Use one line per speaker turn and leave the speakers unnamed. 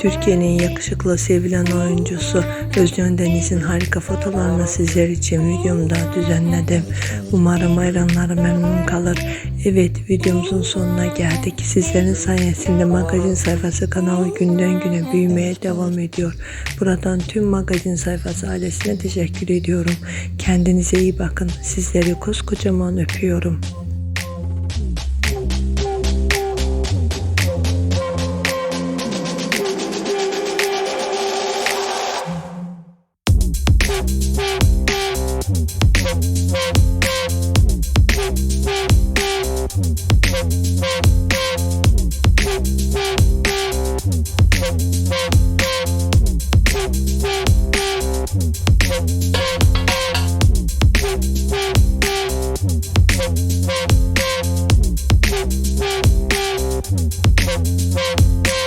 Türkiye'nin yakışıklı sevilen oyuncusu Özcan Deniz'in harika fotolarını sizler için videomda düzenledim. Umarım hayranları memnun kalır. Evet videomuzun sonuna geldik. Sizlerin sayesinde magazin sayfası kanalı günden güne büyümeye devam ediyor. Buradan tüm magazin sayfası ailesine teşekkür ediyorum. Kendinize iyi bakın. Sizleri koskocaman öpüyorum.
Thank you.